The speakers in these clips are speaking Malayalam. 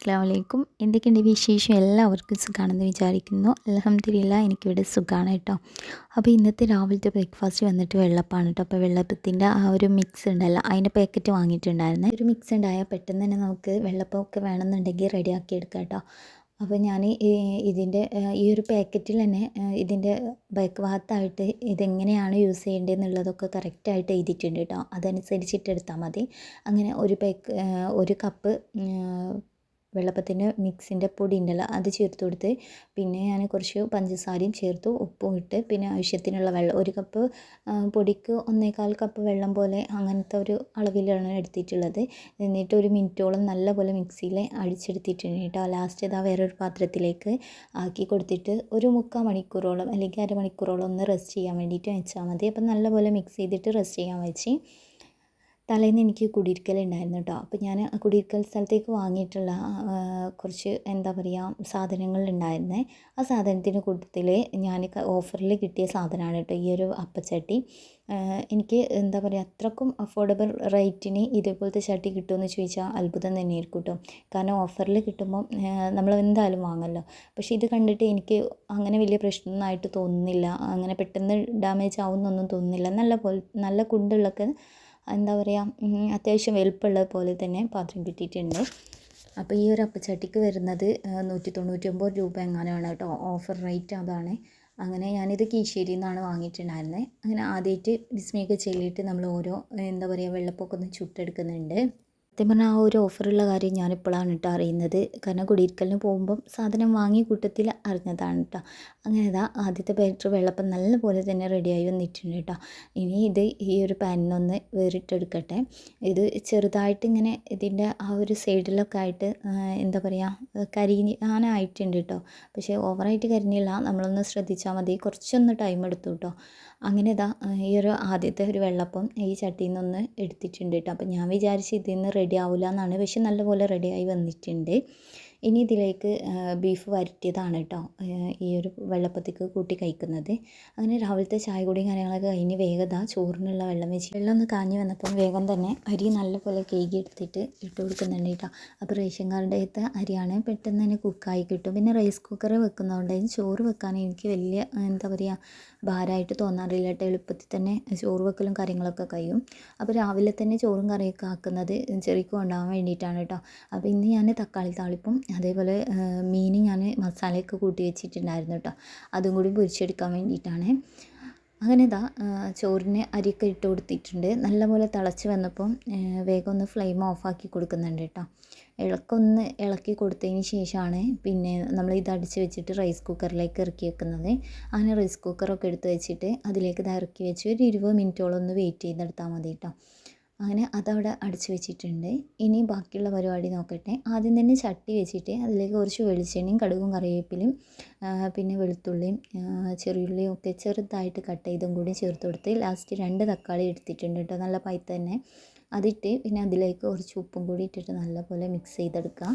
അസ്സാം വലൈക്കും എന്തൊക്കെയുണ്ട് വിശേഷം? എല്ലാവർക്കും സുഖമാണെന്ന് വിചാരിക്കുന്നു. അലഹമ്മദില്ല എനിക്കിവിടെ സുഖമാണ് കേട്ടോ. അപ്പോൾ ഇന്നത്തെ രാവിലത്തെ ബ്രേക്ക്ഫാസ്റ്റ് വന്നിട്ട് വെള്ളപ്പാണ് കേട്ടോ. അപ്പോൾ വെള്ളപ്പത്തിന്റെ ആ ഒരു മിക്സ് ഉണ്ടല്ലോ. അതിന്റെ പാക്കറ്റ് വാങ്ങിയിട്ടുണ്ടായിരുന്നു. ഒരു മിക്സ് ഉണ്ടായാൽ പെട്ടെന്ന് തന്നെ നമുക്ക് വെള്ളപ്പമൊക്കെ വേണമെന്നുണ്ടെങ്കിൽ റെഡിയാക്കി എടുക്കാം കേട്ടോ. അപ്പോൾ ഞാൻ ഇതിന്റെ ഈ ഒരു പാക്കറ്റിൽ തന്നെ ഇതിന്റെ ബാക്ക് ഭാഗത്തായിട്ട് ഇതെങ്ങനെയാണ് യൂസ് ചെയ്യേണ്ടത് എന്നുള്ളതൊക്കെ കറക്റ്റായിട്ട് എഴുതിയിട്ടുണ്ട് കേട്ടോ. അതനുസരിച്ചിട്ട് എടുത്താൽ മതി. അങ്ങനെ ഒരു പാക്ക് ഒരു കപ്പ് വെള്ളപ്പത്തിന്റെ മിക്സിന്റെ പൊടി ഉണ്ടല്ലോ അത് ചേർത്ത് കൊടുത്ത് പിന്നെ ഞാൻ കുറച്ച് പഞ്ചസാരയും ചേർത്തു ഉപ്പും ഇട്ട് പിന്നെ ആവശ്യത്തിനുള്ള വെള്ളം ഒരു കപ്പ് പൊടിക്ക് ഒന്നേകാൽ കപ്പ് വെള്ളം പോലെ അങ്ങനത്തെ ഒരു അളവിലാണ് എടുത്തിട്ടുള്ളത്. എന്നിട്ട് ഒരു മിനിറ്റോളം നല്ലപോലെ മിക്സിയിൽ അടിച്ചെടുത്തിട്ടുണ്ട് കേട്ടോ. ലാസ്റ്റ് ഇതാ വേറൊരു പാത്രത്തിലേക്ക് ആക്കി കൊടുത്തിട്ട് ഒരു മുക്കാൽ മണിക്കൂറോളം അല്ലെങ്കിൽ അരമണിക്കൂറോളം ഒന്ന് റെസ്റ്റ് ചെയ്യാൻ വേണ്ടിയിട്ട് വെച്ചാൽ മതി. അപ്പം നല്ലപോലെ മിക്സ് ചെയ്തിട്ട് റെസ്റ്റ് ചെയ്യാൻ വെച്ച് തലേന്ന് എനിക്ക് കുടിയിരിക്കലുണ്ടായിരുന്നു കേട്ടോ. അപ്പോൾ ഞാൻ ആ കുടിയിരിക്കൽ സ്ഥലത്തേക്ക് വാങ്ങിയിട്ടുള്ള കുറച്ച് എന്താ പറയുക സാധനങ്ങൾ ഉണ്ടായിരുന്നേ. ആ സാധനത്തിന്റെ കൂട്ടത്തിൽ ഞാൻ ഓഫറിൽ കിട്ടിയ സാധനമാണ് കേട്ടോ ഈ ഒരു അപ്പച്ചട്ടി. എനിക്ക് എന്താ പറയുക അത്രക്കും അഫോർഡബിൾ റേറ്റിന് ഇതേപോലത്തെ ചട്ടി കിട്ടുമെന്ന് ചോദിച്ചാൽ അത്ഭുതം തന്നെയായിരിക്കും കേട്ടോ. കാരണം ഓഫറിൽ കിട്ടുമ്പോൾ നമ്മൾ എന്തായാലും വാങ്ങല്ലോ. പക്ഷേ ഇത് കണ്ടിട്ട് എനിക്ക് അങ്ങനെ വലിയ പ്രശ്നമായിട്ട് തോന്നുന്നില്ല. അങ്ങനെ പെട്ടെന്ന് ഡാമേജ് ആവുമെന്നൊന്നും തോന്നുന്നില്ല. നല്ല പോലെ നല്ല കുണ്ടുള്ളൊക്കെ എന്താ പറയുക അത്യാവശ്യം വലുപ്പമുള്ളത് പോലെ തന്നെ പാത്രം കിട്ടിയിട്ടുണ്ട്. അപ്പോൾ ഈ ഒരു അപ്പച്ചട്ടിക്ക് വരുന്നത് നൂറ്റി തൊണ്ണൂറ്റൊമ്പത് രൂപ എങ്ങാനുമാണ് കേട്ടോ. ഓഫർ റേറ്റ് അതാണ്. അങ്ങനെ ഞാനിത് കീശ്ശേരിയിൽ നിന്നാണ് വാങ്ങിയിട്ടുണ്ടായിരുന്നത് അങ്ങനെ ആദ്യമായിട്ട് വിസ്മയൊക്കെ ചെല്ലിയിട്ട് നമ്മൾ ഓരോ എന്താ പറയുക വെള്ളപ്പൊക്കം ഒന്ന് ചുട്ടെടുക്കുന്നുണ്ട്. സത്യം പറഞ്ഞാൽ ആ ഒരു ഓഫറുള്ള കാര്യം ഞാനിപ്പോഴാണ് കേട്ടോ അറിയുന്നത്. കാരണം കുടിയിരിക്കലിന് പോകുമ്പം സാധനം വാങ്ങി കൂട്ടത്തിൽ അറിഞ്ഞതാണ് കേട്ടോ അങ്ങനെ ഇതാ ആദ്യത്തെ ബാറ്റർ വെള്ളപ്പം നല്ല പോലെ തന്നെ റെഡിയായി വന്നിട്ടുണ്ട് കേട്ടോ ഇനി ഇത് ഈ ഒരു പാനിനൊന്ന് വേറിട്ടെടുക്കട്ടെ. ഇത് ചെറുതായിട്ട് ഇങ്ങനെ ഇതിന്റെ ആ ഒരു സൈഡിലൊക്കെ ആയിട്ട് എന്താ പറയുക കരിഞ്ഞാനായിട്ടുണ്ട് കേട്ടോ പക്ഷേ ഓവറായിട്ട് കരിഞ്ഞില്ല. നമ്മളൊന്ന് ശ്രദ്ധിച്ചാൽ മതി. കുറച്ചൊന്ന് ടൈം എടുത്തു കേട്ടോ അങ്ങനെ ഇതാ ഈ ഒരു ആദ്യത്തെ ഒരു വെള്ളപ്പം ഈ ചട്ടിയിൽ നിന്നൊന്ന് എടുത്തിട്ടുണ്ട് കേട്ടോ. അപ്പം ഞാൻ വിചാരിച്ച് ഇതിൽ നിന്ന് റെഡി ആവില്ല എന്നാണ്. പക്ഷെ നല്ലപോലെ റെഡിയായി വന്നിട്ടുണ്ട്. ഇനി ഇതിലേക്ക് ബീഫ് വരട്ടിയതാണ് കേട്ടോ ഈ ഒരു വെള്ളപ്പത്തേക്ക് കൂട്ടി കഴിക്കുന്നത്. അങ്ങനെ രാവിലത്തെ ചായ കൂടിയും കാര്യങ്ങളൊക്കെ കഴിഞ്ഞ് വേഗത ചോറിനുള്ള വെള്ളം വെച്ച് വെള്ളം ഒന്ന് കാഞ്ഞ് വന്നപ്പം വേഗം തന്നെ അരി നല്ലപോലെ കേകി എടുത്തിട്ട് ഇട്ട് കൊടുക്കുന്നുണ്ട് കേട്ടോ. അപ്പോൾ റേഷൻ കാർഡിന്റെ അരിയാണ് പെട്ടെന്ന് തന്നെ കുക്കായി കിട്ടും. പിന്നെ റൈസ് കുക്കർ വെക്കുന്നതുകൊണ്ട് ചോറ് വെക്കാൻ എനിക്ക് വലിയ എന്താ പറയുക ഭാരമായിട്ട് തോന്നാറില്ല കേട്ടോ എളുപ്പത്തിൽ തന്നെ ചോറ് വെക്കലും കാര്യങ്ങളൊക്കെ കഴിയും. അപ്പോൾ രാവിലെ തന്നെ ചോറും കറിയൊക്കെ ആക്കുന്നത് ചെറിക്ക് കൊണ്ടുപോകാൻ വേണ്ടിയിട്ടാണ് കേട്ടോ. അപ്പോൾ ഇന്ന് ഞാൻ തക്കാളി താളിപ്പും അതേപോലെ മീൻ ഞാൻ മസാലയൊക്കെ കൂട്ടി വെച്ചിട്ടുണ്ടായിരുന്നു കേട്ടോ. അതും കൂടി പൊരിച്ചെടുക്കാൻ വേണ്ടിയിട്ടാണ്. അങ്ങനെ ഇതാ ചോറിന് അരിയൊക്കെ ഇട്ട് കൊടുത്തിട്ടുണ്ട്. നല്ലപോലെ തിളച്ച് വന്നപ്പം വേഗം ഒന്ന് ഫ്ലെയിം ഓഫാക്കി കൊടുക്കുന്നുണ്ട് കേട്ടോ. ഇളക്കൊന്ന് ഇളക്കി കൊടുത്തതിന് ശേഷമാണ് പിന്നെ നമ്മൾ ഇത് അടിച്ച് വെച്ചിട്ട് റൈസ് കുക്കറിലേക്ക് ഇറക്കി വെക്കുന്നത്. അങ്ങനെ റൈസ് കുക്കറൊക്കെ എടുത്ത് വെച്ചിട്ട് അതിലേക്ക് ഇത് ഇറക്കി വെച്ച് ഒരു ഇരുപത് മിനിറ്റോളം ഒന്ന് വെയിറ്റ് ചെയ്തെടുത്താൽ മതി കേട്ടോ. അങ്ങനെ അതവിടെ അടച്ച് വെച്ചിട്ടുണ്ട്. ഇനി ബാക്കിയുള്ള പരിപാടി നോക്കട്ടെ. ആദ്യം തന്നെ ചട്ടി വെച്ചിട്ട് അതിലേക്ക് കുറച്ച് വെളിച്ചെണ്ണയും കടുകും കറിവേപ്പിലയും പിന്നെ വെളുത്തുള്ളിയും ചെറിയുള്ളിയും ഒക്കെ ചെറുതായിട്ട് കട്ട് ചെയ്തും കൂടി ചേർത്ത് കൊടുത്ത് ലാസ്റ്റ് രണ്ട് തക്കാളി എടുത്തിട്ടുണ്ട് കേട്ടോ. നല്ല പൈത്തന്നെ അതിട്ട് പിന്നെ അതിലേക്ക് കുറച്ച് ഉപ്പും കൂടി ഇട്ടിട്ട് നല്ലപോലെ മിക്സ് ചെയ്തെടുക്കുക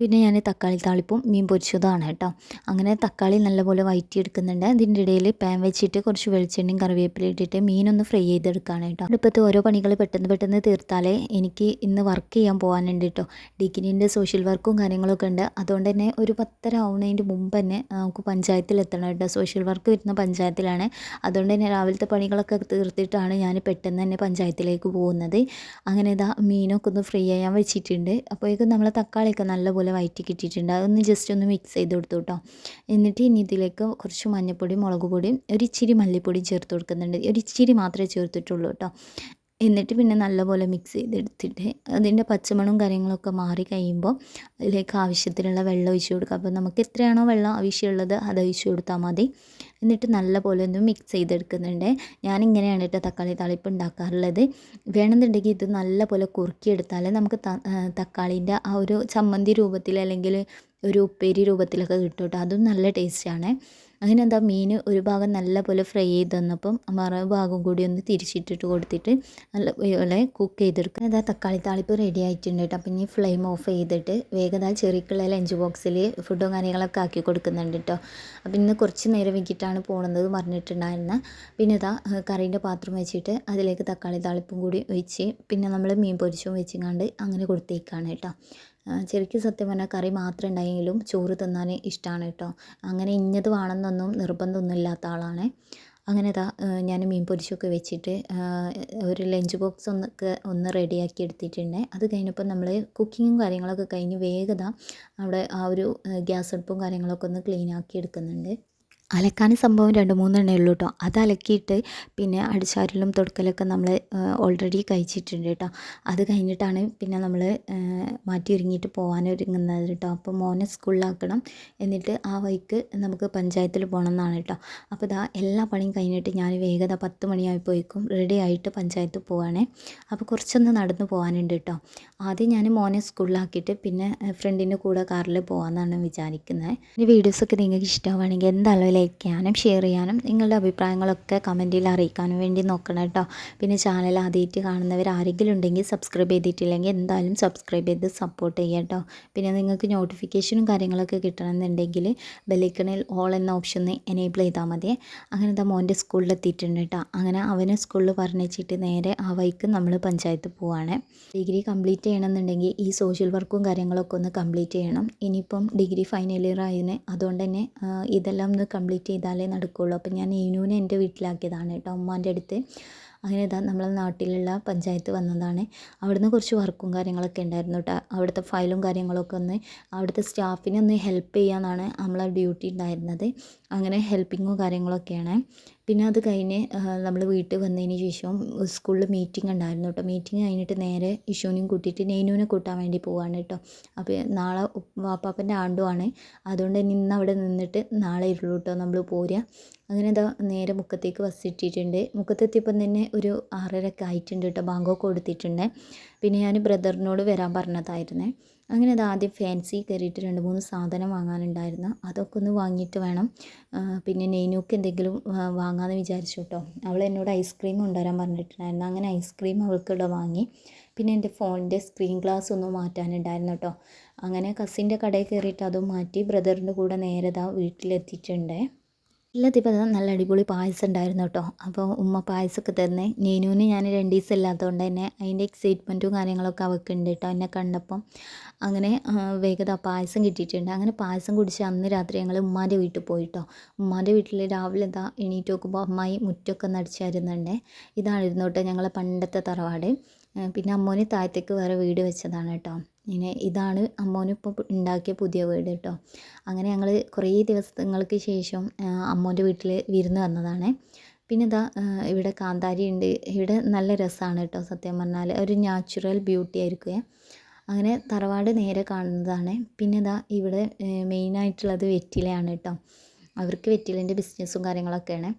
പിന്നെ ഞാൻ തക്കാളി താളിപ്പും മീൻ പൊരിച്ചതാണ് കേട്ടോ. അങ്ങനെ തക്കാളി നല്ലപോലെ വയറ്റിയെടുക്കുന്നുണ്ട്. അതിന്റെ ഇടയിൽ പാൻ വെച്ചിട്ട് കുറച്ച് വെളിച്ചെണ്ണയും കറിവേപ്പില ഇട്ടിട്ട് മീനൊന്ന് ഫ്രൈ ചെയ്തെടുക്കുകയാണ് കേട്ടോ. ഇപ്പോഴത്തെ ഓരോ പണികൾ പെട്ടെന്ന് പെട്ടെന്ന് തീർത്താലേ എനിക്ക് ഇന്ന് വർക്ക് ചെയ്യാൻ പോകാനുണ്ട് കേട്ടോ. ഡിഗ്രീന്റെ സോഷ്യൽ വർക്കും കാര്യങ്ങളൊക്കെ ഉണ്ട്. അതുകൊണ്ട് തന്നെ ഒരു പത്തര ആവുന്നതിന്റെ മുമ്പ് തന്നെ നമുക്ക് പഞ്ചായത്തിൽ എത്തണം കേട്ടോ. സോഷ്യൽ വർക്ക് വരുന്ന പഞ്ചായത്തിലാണ്. അതുകൊണ്ട് തന്നെ രാവിലത്തെ പണികളൊക്കെ തീർത്തിട്ടാണ് ഞാൻ പെട്ടെന്ന് തന്നെ പഞ്ചായത്തിലേക്ക് പോകുന്നത്. അങ്ങനെ ഇതാ മീനൊക്കെ ഒന്ന് ഫ്രൈ ചെയ്യാൻ വെച്ചിട്ടുണ്ട്. അപ്പോഴേക്കും നമ്മൾ തക്കാളിയൊക്കെ നല്ലപോലെ നല്ലപോലെ വയറ്റി കിട്ടിയിട്ടുണ്ട്. അതൊന്ന് ജസ്റ്റ് ഒന്ന് മിക്സ് ചെയ്ത് കൊടുത്തു കേട്ടോ എന്നിട്ട് ഇനി ഇതിലേക്ക് കുറച്ച് മഞ്ഞൾപ്പൊടിയും മുളക് പൊടിയും ഒരു ഇച്ചിരി മല്ലിപ്പൊടിയും ചേർത്ത് കൊടുക്കുന്നുണ്ട്. ഒരു ഇച്ചിരി മാത്രമേ ചേർത്തിട്ടുള്ളൂ കേട്ടോ. എന്നിട്ട് പിന്നെ നല്ലപോലെ മിക്സ് ചെയ്തെടുത്തിട്ട് അതിന്റെ പച്ചമണവും കാര്യങ്ങളൊക്കെ മാറി കഴിയുമ്പോൾ അതിലേക്ക് ആവശ്യത്തിനുള്ള വെള്ളം ഒഴിച്ച് കൊടുക്കുക. അപ്പോൾ നമുക്ക് എത്രയാണോ വെള്ളം ആവശ്യമുള്ളത് അത് ഒഴിച്ച് കൊടുത്താൽ മതി. എന്നിട്ട് നല്ലപോലെ ഒന്ന് മിക്സ് ചെയ്തെടുക്കുന്നുണ്ട്. ഞാനിങ്ങനെയാണ് കേട്ടോ തക്കാളി താളിപ്പ് ഉണ്ടാക്കാറുള്ളത്. വേണമെന്നുണ്ടെങ്കിൽ ഇത് നല്ലപോലെ കുറുക്കിയെടുത്താൽ നമുക്ക് തക്കാളീന്റെ ആ ഒരു ചമ്മന്തി രൂപത്തിൽ അല്ലെങ്കിൽ ഒരു ഉപ്പേരി രൂപത്തിലൊക്കെ കിട്ടും കേട്ടോ. അതും നല്ല ടേസ്റ്റാണ് അങ്ങനെ എന്താ മീൻ ഒരു ഭാഗം നല്ല പോലെ ഫ്രൈ ചെയ്ത് തന്നപ്പം മറു ഭാഗം കൂടി ഒന്ന് തിരിച്ചിട്ടിട്ട് കൊടുത്തിട്ട് നല്ല പോലെ കുക്ക് ചെയ്തെടുക്കുക. അതാ തക്കാളി താളിപ്പ് റെഡി ആയിട്ടുണ്ട് അപ്പം ഇനി ഫ്ലെയിം ഓഫ് ചെയ്തിട്ട് വേഗത ചെറിക്കുള്ള ലഞ്ച് ബോക്സിൽ ഫുഡും കാര്യങ്ങളൊക്കെ ആക്കി കൊടുക്കുന്നുണ്ട് കേട്ടോ. അപ്പം ഇന്ന് കുറച്ച് നേരം വെക്കിയിട്ടാണ് പോകുന്നത് പറഞ്ഞിട്ടുണ്ടായിരുന്നത് പിന്നെ ഇതാ കറീന്റെ പാത്രം വെച്ചിട്ട് അതിലേക്ക് തക്കാളി താളിപ്പും കൂടി ഒഴിച്ച് പിന്നെ നമ്മൾ മീൻ പൊരിച്ചും വെച്ചിങ്ങാണ്ട് അങ്ങനെ കൊടുത്തേക്കാണ് കേട്ടോ. ശരിക്കും സത്യം പറഞ്ഞാൽ കറി മാത്രമേ ഉണ്ടായെങ്കിലും ചോറ് തിന്നാൻ ഇഷ്ടമാണ് കേട്ടോ. അങ്ങനെ ഇന്നത് വേണമെന്നൊന്നും നിർബന്ധമൊന്നും ഇല്ലാത്ത ആളാണ്. അങ്ങനെ ഇതാ ഞാൻ മീൻ പൊരിച്ചൊക്കെ വെച്ചിട്ട് ഒരു ലഞ്ച് ബോക്സ് ഒന്നൊക്കെ ഒന്ന് റെഡിയാക്കി എടുത്തിട്ടുണ്ട്. അത് കഴിഞ്ഞപ്പോൾ നമ്മൾ കുക്കിങ്ങും കാര്യങ്ങളൊക്കെ കഴിഞ്ഞ് വേഗത അവിടെ ആ ഒരു ഗ്യാസ് അടുപ്പും കാര്യങ്ങളൊക്കെ ഒന്ന് ക്ലീൻ ആക്കി എടുക്കുന്നുണ്ട്. അലക്കാൻ സംഭവം രണ്ട് മൂന്നെണ്ണേ ഉള്ളൂ കേട്ടോ അത് അലക്കിയിട്ട് പിന്നെ അടിച്ചാരലും തുടക്കലൊക്കെ നമ്മൾ ഓൾറെഡി കഴിച്ചിട്ടുണ്ട് കേട്ടോ അത് കഴിഞ്ഞിട്ടാണ് പിന്നെ നമ്മൾ മാറ്റി ഒരുങ്ങിയിട്ട് പോകാൻ ഒരുങ്ങുന്നത് കേട്ടോ അപ്പോൾ മോനെ സ്കൂളിലാക്കണം. എന്നിട്ട് ആ വഴിക്ക് നമുക്ക് പഞ്ചായത്തിൽ പോകണം എന്നാണ് കേട്ടോ അപ്പോൾ ഇതാ എല്ലാ പണിയും കഴിഞ്ഞിട്ട് ഞാൻ വേഗത പത്ത് മണിയായി പോയിക്കും റെഡി ആയിട്ട് പഞ്ചായത്ത് പോവാണേ. അപ്പോൾ കുറച്ചൊന്ന് നടന്ന് പോകാനുണ്ട് കേട്ടോ ആദ്യം ഞാൻ മോനെ സ്കൂളിലാക്കിയിട്ട് പിന്നെ ഫ്രണ്ടിന്റെ കൂടെ കാറിൽ പോകാമെന്നാണ് വിചാരിക്കുന്നത് ഈ വീഡിയോസൊക്കെ നിങ്ങൾക്ക് ഇഷ്ടമാവുകയാണെങ്കിൽ എന്തായാലും ലൈക്ക് ചെയ്യാനും ഷെയർ ചെയ്യാനും നിങ്ങളുടെ അഭിപ്രായങ്ങളൊക്കെ കമന്റിൽ അറിയിക്കാനും വേണ്ടി നോക്കണം കേട്ടോ. പിന്നെ ചാനൽ ആദ്യമായിട്ട് കാണുന്നവർ ആരെങ്കിലും ഉണ്ടെങ്കിൽ സബ്സ്ക്രൈബ് ചെയ്തിട്ടില്ലെങ്കിൽ എന്തായാലും സബ്സ്ക്രൈബ് ചെയ്ത് സപ്പോർട്ട് ചെയ്യുക കേട്ടോ. പിന്നെ നിങ്ങൾക്ക് നോട്ടിഫിക്കേഷനും കാര്യങ്ങളൊക്കെ കിട്ടണമെന്നുണ്ടെങ്കിൽ ബെല്ലിക്കണിൽ ഓൾ എന്ന ഓപ്ഷൻ എനേബിൾ ചെയ്താൽ മതി. അങ്ങനെ എന്താ മോന്റെ സ്കൂളിൽ എത്തിയിട്ടുണ്ട് കേട്ടോ. അങ്ങനെ അവനെ സ്കൂളിൽ പറഞ്ഞിട്ട് നേരെ ആ വൈക്ക് നമ്മൾ പഞ്ചായത്ത് പോവാണ്. ഡിഗ്രി കംപ്ലീറ്റ് ചെയ്യണമെന്നുണ്ടെങ്കിൽ ഈ സോഷ്യൽ വർക്കും കാര്യങ്ങളൊക്കെ ഒന്ന് കംപ്ലീറ്റ് ചെയ്യണം. ഇനിയിപ്പം ഡിഗ്രി ഫൈനൽ ഇയർ ആയതിന് അതുകൊണ്ട് തന്നെ ഇതെല്ലാം ഒന്ന് കംപ്ലീറ്റ് ചെയ്താലേ നടക്കുകയുള്ളൂ അപ്പം ഞാൻ ഈനൂനെ എന്റെ വീട്ടിലാക്കിയതാണ് കേട്ടോ ഉമ്മാന്റെ അടുത്ത്. അങ്ങനെ ഇതാ നമ്മളെ നാട്ടിലുള്ള പഞ്ചായത്ത് വന്നതാണ്. അവിടുന്ന് കുറച്ച് വർക്കും കാര്യങ്ങളൊക്കെ ഉണ്ടായിരുന്നു കേട്ടോ. അവിടുത്തെ ഫയലും കാര്യങ്ങളൊക്കെ ഒന്ന് അവിടുത്തെ സ്റ്റാഫിനെ ഒന്ന് ഹെൽപ്പ് ചെയ്യാനാണ് നമ്മളെ ഡ്യൂട്ടി ഉണ്ടായിരുന്നത്. അങ്ങനെ ഹെൽപ്പിങ്ങും കാര്യങ്ങളൊക്കെയാണ്. പിന്നെ അത് കഴിഞ്ഞ് നമ്മൾ വീട്ടിൽ വന്നതിന് ശേഷം സ്കൂളിൽ മീറ്റിംഗ് ഉണ്ടായിരുന്നു കേട്ടോ മീറ്റിംഗ് കഴിഞ്ഞിട്ട് നേരെ ഇഷുവിനെയും കൂട്ടിയിട്ട് നെയ്നുവിനെ കൂട്ടാൻ വേണ്ടി പോവാണ് കേട്ടോ അപ്പോൾ നാളെ വാപ്പാപ്പന്റെ ആണ്ടുമാണ് അതുകൊണ്ട് ഇന്ന് അവിടെ നിന്നിട്ട് നാളെ ഇരുള്ളൂ കേട്ടോ നമ്മൾ പോരുക അങ്ങനെ ഇതാ നേരെ മുക്കത്തേക്ക് ബസ് ഇട്ടിട്ടുണ്ട്. മുക്കത്തെത്തിയപ്പം തന്നെ ഒരു ആറരയൊക്കെ ആയിട്ടുണ്ട് കേട്ടോ ബാങ്കോക്ക് കൊടുത്തിട്ടുണ്ട്. പിന്നെ ഞാൻ ബ്രദറിനോട് വരാൻ പറഞ്ഞതായിരുന്നേ. അങ്ങനെ അത് ആദ്യം ഫാൻസി കയറിയിട്ട് രണ്ട് മൂന്ന് സാധനം വാങ്ങാനുണ്ടായിരുന്നു. അതൊക്കെ ഒന്ന് വാങ്ങിയിട്ട് വേണം. പിന്നെ നെയ്നൂക്ക് എന്തെങ്കിലും വാങ്ങാമെന്ന് വിചാരിച്ചു കേട്ടോ അവൾ എന്നോട് ഐസ്ക്രീം കൊണ്ടുവരാൻ പറഞ്ഞിട്ടുണ്ടായിരുന്നു. അങ്ങനെ ഐസ്ക്രീം അവൾക്കിവിടെ വാങ്ങി. പിന്നെ എന്റെ ഫോണിന്റെ സ്ക്രീൻ ഗ്ലാസ് ഒന്ന് മാറ്റാനുണ്ടായിരുന്നു കേട്ടോ അങ്ങനെ കസിന്റെ കടയിൽ കയറിയിട്ട് അതും മാറ്റി ബ്രദറിന്റെ കൂടെ നേരെ വീട്ടിലെത്തിയിട്ടുണ്ടേ. എല്ലാത്തിപ്പോൾ നല്ല അടിപൊളി പായസം ഉണ്ടായിരുന്നു കേട്ടോ. അപ്പോൾ ഉമ്മ പായസമൊക്കെ തരുന്നേ നീനുവിന് ഞാൻ രണ്ട് ദിവസം ഇല്ലാത്തതുകൊണ്ട് തന്നെ അതിന്റെ എക്സൈറ്റ്മെന്റും കാര്യങ്ങളൊക്കെ അവൾക്ക് ഉണ്ട് കേട്ടോ എന്നെ കണ്ടപ്പം. അങ്ങനെ വേഗത പായസം കിട്ടിയിട്ടുണ്ട്. അങ്ങനെ പായസം കുടിച്ച് അന്ന് രാത്രി ഞങ്ങൾ ഉമ്മാന്റെ വീട്ടിൽ പോയിട്ടോ ഉമ്മാന്റെ വീട്ടിൽ രാവിലെ എന്താ എണീറ്റ് നോക്കുമ്പോൾ അമ്മായി മുറ്റൊക്കെ നടിച്ചായിരുന്നുണ്ടേ. ഇതായിരുന്നു കേട്ടോ ഞങ്ങളെ പണ്ടത്തെ തറവാട്. പിന്നെ അമ്മോന് താഴത്തേക്ക് വേറെ വീട് വെച്ചതാണ് കേട്ടോ. ഇങ്ങനെ ഇതാണ് അമ്മോന് ഇപ്പോൾ ഉണ്ടാക്കിയ പുതിയ വീട് കേട്ടോ അങ്ങനെ ഞങ്ങൾ കുറേ ദിവസങ്ങൾക്ക് ശേഷം അമ്മോന്റെ വീട്ടിൽ വിരുന്ന് വന്നതാണ്. പിന്നെ ഇതാ ഇവിടെ കാന്താരി ഉണ്ട് ഇവിടെ നല്ല രസമാണ് കേട്ടോ സത്യം പറഞ്ഞാൽ ഒരു നാച്ചുറൽ ബ്യൂട്ടി ആയിരിക്കും അങ്ങനെ തറവാട് നേരെ കാണുന്നതാണ്. പിന്നെ ഇതാ ഇവിടെ മെയിനായിട്ടുള്ളത് വെറ്റിലയാണ് കേട്ടോ അവർക്ക് വെറ്റിലേന്റെ ബിസിനസ്സും കാര്യങ്ങളൊക്കെയാണ്.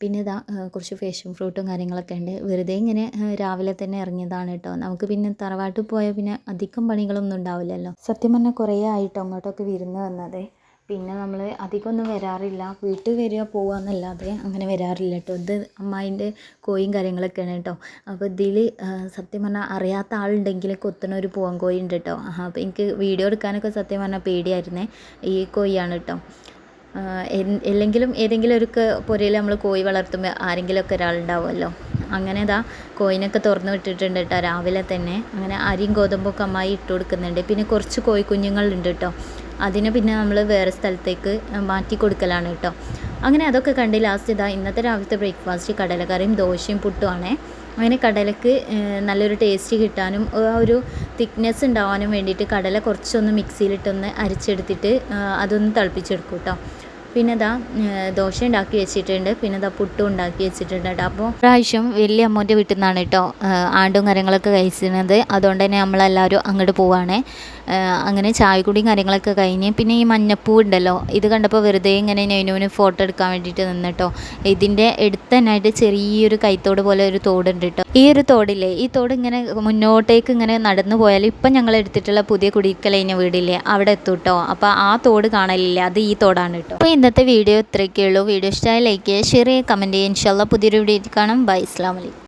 പിന്നെ ഇതാ കുറച്ച് ഫേഷൻ ഫ്രൂട്ടും കാര്യങ്ങളൊക്കെ ഉണ്ട്. വെറുതെ ഇങ്ങനെ രാവിലെ തന്നെ ഇറങ്ങിയതാണ് കേട്ടോ. നമുക്ക് പിന്നെ തറവാട്ടിൽ പോയാൽ പിന്നെ അധികം പണികളൊന്നും ഉണ്ടാവില്ലല്ലോ. സത്യം പറഞ്ഞാൽ കുറേ ആയിട്ടോ അങ്ങോട്ടൊക്കെ വിരുന്ന് വന്നത്. പിന്നെ നമ്മൾ അധികമൊന്നും വരാറില്ല. വീട്ടിൽ വരിക പോവുക എന്നല്ലാതെ അങ്ങനെ വരാറില്ല കേട്ടോ. ഇത് അമ്മായിന്റെ കോയും കാര്യങ്ങളൊക്കെയാണ് കേട്ടോ. അപ്പോൾ ഇതിൽ സത്യം പറഞ്ഞാൽ അറിയാത്ത ആളുണ്ടെങ്കിൽ കൊത്തുന്ന ഒരു പൂവൻ കോഴി ഉണ്ട് കേട്ടോ. അപ്പോൾ എനിക്ക് വീഡിയോ എടുക്കാനൊക്കെ സത്യം പറഞ്ഞാൽ പേടിയായിരുന്നേ. ഈ കോയിയാണ് കേട്ടോ. അല്ലെങ്കിലും ഏതെങ്കിലും ഒരു പുരയിൽ നമ്മൾ കോഴി വളർത്തുമ്പോൾ ആരെങ്കിലും ആരെങ്കിലുമൊക്കെ ഒരാളുണ്ടാവുമല്ലോ. അങ്ങനെ ഇതാ കോഴിനൊക്കെ തുറന്നു വിട്ടിട്ടുണ്ട് കേട്ടോ രാവിലെ തന്നെ. അങ്ങനെ അരിയും ഗോതമ്പൊക്കെ അമ്മായി ഇട്ട് കൊടുക്കുന്നുണ്ട്. പിന്നെ കുറച്ച് കോഴി കുഞ്ഞുങ്ങളുണ്ട് കേട്ടോ അതിനെ പിന്നെ നമ്മൾ വേറെ സ്ഥലത്തേക്ക് മാറ്റി കൊടുക്കലാണ് കേട്ടോ അങ്ങനെ അതൊക്കെ കണ്ട് ലാസ്റ്റ് ഇതാ ഇന്നത്തെ രാവിലത്തെ ബ്രേക്ക്ഫാസ്റ്റ് കടലക്കറിയും ദോശയും പുട്ടുമാണേ അങ്ങനെ കടലക്ക് നല്ലൊരു ടേസ്റ്റ് കിട്ടാനും ഒരു തിക്നെസ് ഉണ്ടാവാനും വേണ്ടിയിട്ട് കടല കുറച്ചൊന്ന് മിക്സിയിലിട്ടൊന്ന് അരിച്ചെടുത്തിട്ട് അതൊന്ന് തിളപ്പിച്ചെടുക്കും കേട്ടോ പിന്നെ ഇതാ ദോശ ഉണ്ടാക്കി വെച്ചിട്ടുണ്ട്. പിന്നെ ഇതാ പുട്ടും ഉണ്ടാക്കി വെച്ചിട്ടുണ്ട് കേട്ടോ അപ്പോൾ പ്രാവശ്യം വലിയ അമ്മൂന്റെ വീട്ടിൽ നിന്നാണ് കേട്ടോ ആണ്ടും കാര്യങ്ങളൊക്കെ കഴിച്ചിരുന്നത്. അതുകൊണ്ട് തന്നെ നമ്മളെല്ലാവരും അങ്ങോട്ട് പോവാണ്. അങ്ങനെ ചായ ചായക്കുടിയും കാര്യങ്ങളൊക്കെ കഴിഞ്ഞ് പിന്നെ ഈ മഞ്ഞപ്പൂ ഉണ്ടല്ലോ ഇത് കണ്ടപ്പോൾ വെറുതെ ഇങ്ങനെ നൈനുവിന് ഫോട്ടോ എടുക്കാൻ വേണ്ടിയിട്ട് നിന്നിട്ടോ. ഇതിന്റെ എടുത്ത് തന്നെയായിട്ട് ചെറിയൊരു കൈത്തോട് പോലെ ഒരു തോട് ഉണ്ട് കേട്ടോ ഈ ഒരു തോടില്ലേ ഈ തോട് ഇങ്ങനെ മുന്നോട്ടേക്ക് ഇങ്ങനെ നടന്നു പോയാൽ ഇപ്പം ഞങ്ങൾ എടുത്തിട്ടുള്ള പുതിയ കുടിക്കലൈന വീടില്ലേ അവിടെ എത്തും കേട്ടോ അപ്പോൾ ആ തോട് കാണലില്ല അത് ഈ തോടാണ് കേട്ടോ അപ്പോൾ ഇന്നത്തെ വീഡിയോ ഇത്രയൊക്കെ ഉള്ളൂ. വീഡിയോ ഇഷ്ടമായി ലൈക്ക് ചെയ്യുക ഷെയർ ചെയ്യുക കമന്റ് ചെയ്യുക. ഇൻഷാല്ല പുതിയൊരു വീഡിയോ കാണാം. ബൈ ഇസ്ലാം